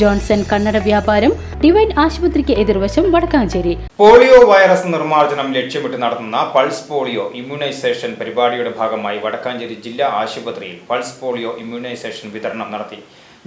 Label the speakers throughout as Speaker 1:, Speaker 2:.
Speaker 1: Johnson കണ്ണട വ്യാപാരം Divine ആശുപത്രിക്ക് എതിർവശം വടക്കാഞ്ചേരി.
Speaker 2: പോളിയോ വൈറസ് നിർമ്മാർജനം ലക്ഷ്യമിട്ട് നടത്തുന്ന പൾസ് പോളിയോ ഇമ്മ്യൂണൈസേഷൻ പരിപാടിയുടെ ഭാഗമായി വടക്കാഞ്ചേരി ജില്ലാ ആശുപത്രിയിൽ പൾസ് പോളിയോ ഇമ്മ്യൂണൈസേഷൻ വിതരണം നടത്തി.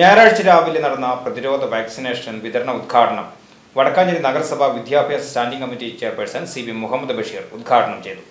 Speaker 2: ഞായറാഴ്ച രാവിലെ നടന്ന പ്രതിരോധ വാക്സിനേഷൻ വിതരണ ഉദ്ഘാടനം വടക്കാഞ്ചേരി നഗരസഭ വിദ്യാഭ്യാസ standing committee chairperson C V Muhammad Basheer ഉദ്ഘാടനം ചെയ്തു.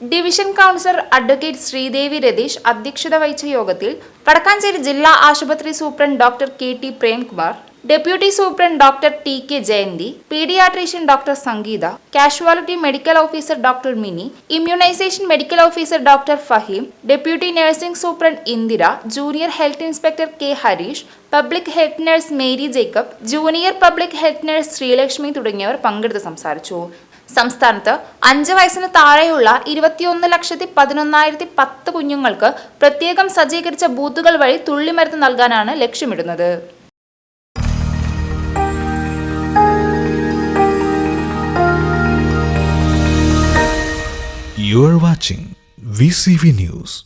Speaker 3: Division councillor advocate Sreedevi Ratheesh അധ്യക്ഷത വഹിച്ച യോഗത്തിൽ വടക്കാഞ്ചേരി ജില്ലാ ആശുപത്രി superintendent doctor K T Premkumar deputy superintendent doctor T K Jayanthi paediatrician doctor Sangeetha casualty medical officer doctor Mini immunisation medical officer doctor Faheem deputy nursing superintendent Indira junior health inspector K Harish public health nurse Mary Jacob junior public health nurse Sreelakshmi തുടങ്ങിയവർ പങ്കെടുത്ത് സംസാരിച്ചു. സംസ്ഥാനത്ത് അഞ്ച് വയസ്സിന് താഴെയുള്ള ഇരുപത്തിയൊന്ന് ലക്ഷത്തി പതിനൊന്നായിരത്തി പത്ത് കുഞ്ഞുങ്ങൾക്ക് പ്രത്യേകം സജ്ജീകരിച്ച ബൂത്തുകൾ വഴി തുള്ളിമരുന്ന് നൽകാനാണ് ലക്ഷ്യമിടുന്നത്
Speaker 4: You are watching VCV News.